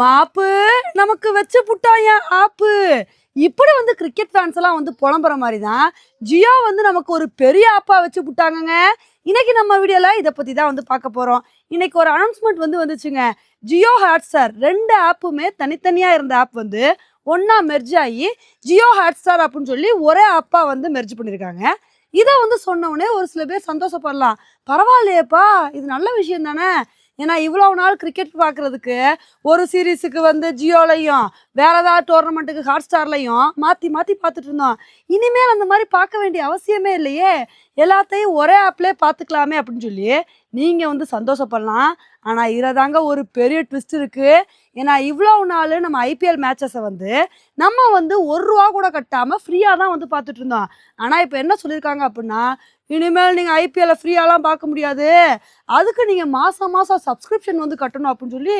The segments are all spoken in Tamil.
மாப்பு நமக்கு வச்சு புட்டாயா ஆப்பு. இப்படி வந்து கிரிக்கெட் ஃபேன்ஸ் எல்லாம் வந்து புலம்புற மாதிரி தான் ஜியோ வந்து நமக்கு ஒரு பெரிய ஆப்பா வச்சு புட்டாங்கங்க. இன்னைக்கு நம்ம வீடியோல இதை பத்தி தான் வந்து பார்க்க போறோம். இன்னைக்கு ஒரு அனௌன்ஸ்மெண்ட் வந்து வந்துச்சுங்க. ஜியோ ஹாட்ஸ்டார் ரெண்டு ஆப்புமே தனித்தனியா இருந்த ஆப் வந்து ஒன்னா மெர்ஜ் ஆகி ஜியோ ஹாட்ஸ்டார் அப்படின்னு சொல்லி ஒரே ஆப்பா வந்து மெர்ஜ் பண்ணியிருக்காங்க இதை வந்து சொன்ன உடனே ஒரு சில பேர் சந்தோஷப்படலாம். பரவாயில்லையேப்பா இது நல்ல விஷயம் தானே. ஏன்னா இவ்வளவு நாள் கிரிக்கெட் பார்க்குறதுக்கு ஒரு சீரீஸுக்கு வந்து ஜியோலையும் வேற ஏதாவது டோர்னமெண்ட்டுக்கு ஹாட் ஸ்டார்லையும் மாற்றி மாற்றி பார்த்துட்டு இருந்தோம். இனிமேல் அந்த மாதிரி பார்க்க வேண்டிய அவசியமே இல்லையே. எல்லாத்தையும் ஒரே ஆப்லேயே பார்த்துக்கலாமே அப்படின்னு சொல்லி நீங்கள் வந்து சந்தோஷப்படலாம். ஆனால் இதில் தாங்க ஒரு பெரிய ட்விஸ்ட் இருக்குது ஏன்னா இவ்வளோ நாள் நம்ம ஐபிஎல் மேட்சஸை வந்து நம்ம வந்து ஒரு ரூபா கூட கட்டாமல் ஃப்ரீயாக தான் வந்து பார்த்துட்டு இருந்தோம். ஆனால் இப்போ என்ன சொல்லியிருக்காங்க அப்படின்னா இனிமேல் நீங்கள் ஐபிஎல்லை ஃப்ரீயாலாம் பார்க்க முடியாது. அதுக்கு நீங்கள் மாதம் மாதம் சப்ஸ்கிரிப்ஷன் வந்து கட்டணும் அப்படின்னு சொல்லி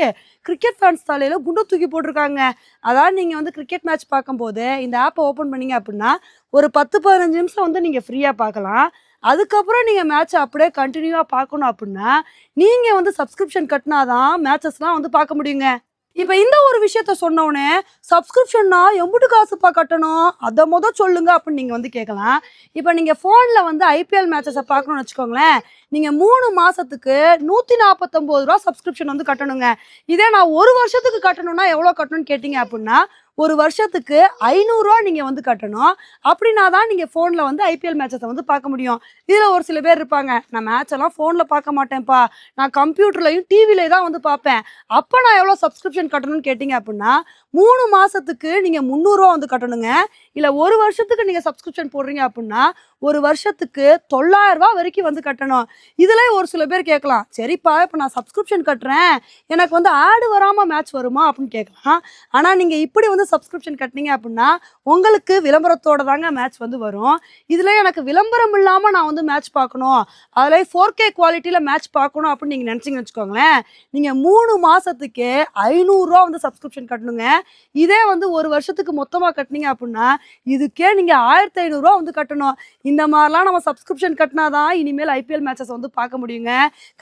கிரிக்கெட் ஃபேன்ஸ் தலையில் குண்டு தூக்கி போட்டிருக்காங்க. அதாவது நீங்கள் வந்து கிரிக்கெட் மேட்ச் பார்க்கும்போது இந்த ஆப்பை ஓப்பன் பண்ணீங்க அப்படின்னா ஒரு பத்து பதினஞ்சு நிமிஷம் வந்து நீங்கள் ஃப்ரீயாக பார்க்கலாம். அதுக்கப்புறம் நீங்கள் மேட்ச்சை அப்படியே கண்டினியூவாக பார்க்கணும் அப்படின்னா நீங்கள் வந்து சப்ஸ்கிரிப்ஷன் கட்டினாதான் மேட்சஸ்லாம் வந்து பார்க்க முடியுங்க. இப்போ இந்த ஒரு விஷயத்த சொன்னோடனே சப்ஸ்கிரிப்ஷன்னா எம்புட்டு காசுப்பா கட்டணும்? அதை மொதல் சொல்லுங்க அப்படின்னு நீங்கள் வந்து கேட்கலாம். இப்போ நீங்கள் ஃபோனில் வந்து ஐபிஎல் மேட்சஸை பார்க்கணும்னு வச்சுக்கோங்களேன் நீங்கள் மூணு மாதத்துக்கு நூற்றி நாற்பத்தொம்போது ரூபா சப்ஸ்கிரிப்ஷன் வந்து கட்டணுங்க. இதே நான் ஒரு வருஷத்துக்கு கட்டணும்னா எவ்வளோ கட்டணும்னு கேட்டிங்க அப்படின்னா ஒரு வருஷத்துக்கு ஐநூறுரூவா நீங்கள் வந்து கட்டணும். அப்படின்னா தான் நீங்கள் ஃபோனில் வந்து ஐபிஎல் மேட்சஸை வந்து பார்க்க முடியும். இதில் ஒரு சில பேர் இருப்பாங்க நான் மேட்ச் எல்லாம் ஃபோனில் பார்க்க மாட்டேன்ப்பா. நான் கம்ப்யூட்டர்லையும் டிவிலையும் தான் வந்து பார்ப்பேன். அப்போ நான் எவ்வளோ சப்ஸ்கிரிப்ஷன் கட்டணும்னு கேட்டிங்க அப்படின்னா மூணு மாதத்துக்கு நீங்கள் முந்நூறுரூவா வந்து கட்டணுங்க. இல்லை ஒரு வருஷத்துக்கு நீங்கள் சப்ஸ்கிரிப்ஷன் போடுறீங்க அப்படின்னா ஒரு வருஷத்துக்கு தொள்ளாயிரம் ரூபா வரைக்கும் வந்து கட்டணும். இதில் ஒரு சில பேர் கேட்கலாம் சரிப்பா இப்போ நான் சப்ஸ்கிரிப்ஷன் கட்டுறேன். எனக்கு வந்து ஆடு வராமல் மேட்ச் வருமா? அப்படின்னு கேட்கலாம். ஆனால் நீங்கள் இப்படி வந்து சப்ஸ்கிரிப்ஷன் கட்டினீங்க அப்படின்னா உங்களுக்கு விளம்பரத்தோட தாங்க மேட்ச் வந்து வரும். இதில் எனக்கு விளம்பரம் இல்லாமல் நான் வந்து மேட்ச் பார்க்கணும். அதில் ஃபோர் கே குவாலிட்டியில் மேட்ச் பார்க்கணும் அப்படின்னு நீங்கள் நினச்சிங்கன்னு வச்சுக்கோங்களேன் நீங்கள் மூணு மாதத்துக்கு ஐநூறுரூவா வந்து சப்ஸ்கிரிப்ஷன் கட்டணுங்க. இதே வந்து ஒரு வருஷத்துக்கு மொத்தமாக கட்டினீங்க அப்படின்னா இதுக்கே நீங்கள் ஆயிரத்தி ஐநூறுரூவா வந்து கட்டணும். இந்த மாதிரிலாம் நம்ம சப்ஸ்கிரிப்ஷன் கட்டினாதான் இனிமேல் ஐபிஎல் மேட்சஸ் வந்து பார்க்க முடியுங்க.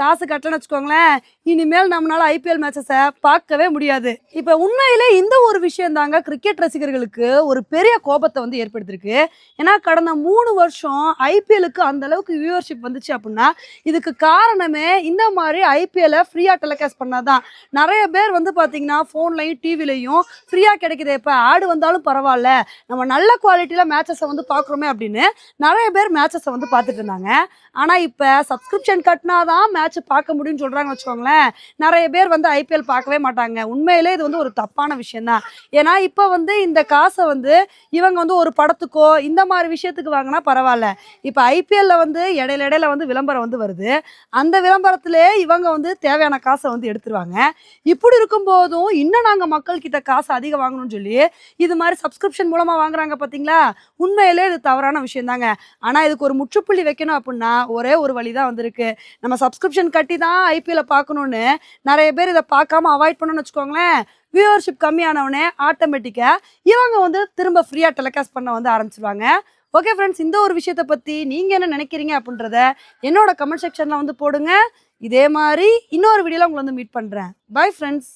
காசு கட்டலன்னு வச்சுக்கோங்களேன் இனிமேல் நம்மளால ஐபிஎல் மேட்சஸை பார்க்கவே முடியாது. இப்போ உண்மையிலே இந்த ஒரு விஷயம் தாங்க கிரிக்கெட் ரசிகர்களுக்கு ஒரு பெரிய கோபத்தை வந்து ஏற்படுத்தியிருக்கு ஏன்னா கடந்த மூணு வருஷம் ஐபிஎலுக்கு அந்த அளவுக்கு வியூவர்ஷிப் வந்துச்சு அப்படின்னா இதுக்கு காரணமே இந்த மாதிரி ஐபிஎலை ஃப்ரீயாக டெலிகாஸ்ட் பண்ணாதான். நிறைய பேர் வந்து பார்த்தீங்கன்னா ஃபோன்லையும் டிவிலையும் ஃப்ரீயாக கிடைக்குது இப்போ ஆடு வந்தாலும் பரவாயில்ல. நம்ம நல்ல குவாலிட்டியில் மேட்சஸை வந்து பார்க்குறோமே அப்படின்னு நிறைய நிறைய பேர் மேட்சஸை வந்து பார்த்துட்டு இருந்தாங்க. ஆனால் இப்போ சப்ஸ்கிரிப்ஷன் கட்டினா தான் மேட்ச் பார்க்க முடியும்னு சொல்கிறாங்க வச்சுக்கோங்களேன். நிறைய பேர் வந்து ஐபிஎல் பார்க்கவே மாட்டாங்க. உண்மையிலே இது வந்து ஒரு தப்பான விஷயந்தான் ஏன்னா இப்போ வந்து இந்த காசை வந்து இவங்க வந்து ஒரு படத்துக்கோ இந்த மாதிரி விஷயத்துக்கு வாங்கினா பரவாயில்ல. இப்போ ஐபிஎல்ல வந்து இடையில இடையில வந்து விளம்பரம் வந்து வருது. அந்த விளம்பரத்திலே இவங்க வந்து தேவையான காசை வந்து எடுத்துருவாங்க. இப்படி இருக்கும்போதும் இன்னும் நாங்கள் மக்கள் கிட்ட காசு அதிகம் வாங்கணும்னு சொல்லி இது மாதிரி சப்ஸ்கிரிப்ஷன் மூலமாக வாங்குறாங்க பார்த்தீங்களா உண்மையிலே இது தவறான விஷயம் தாங்க ஆனால் இதுக்கு ஒரு முற்றுப்புள்ளி வைக்கணும் அப்படின்னா ஒரே ஒரு வழி தான் வந்திருக்கு. நம்ம சப்ஸ்கிரிப்ஷன் கட்டி தான் ஐபிஎல்ல பார்க்கணுன்னு நிறைய பேர் இதை பார்க்காம அவாய்ட் பண்ணணும்னு வச்சுக்கோங்களேன் வியூவர்ஷிப் கம்மியானவனே ஆட்டோமேட்டிக்காக இவங்க வந்து திரும்ப ஃப்ரீயாக டெலிகாஸ்ட் பண்ண வந்து ஆரம்பிச்சிருவாங்க. ஓகே ஃப்ரெண்ட்ஸ் இந்த ஒரு விஷயத்தை பற்றி நீங்கள் என்ன நினைக்கிறீங்க அப்படின்றத என்னோட கமெண்ட் செக்ஷனில் வந்து போடுங்க. இதே மாதிரி இன்னொரு வீடியோவில் உங்களை வந்து மீட் பண்ணுறேன் பை ஃப்ரெண்ட்ஸ்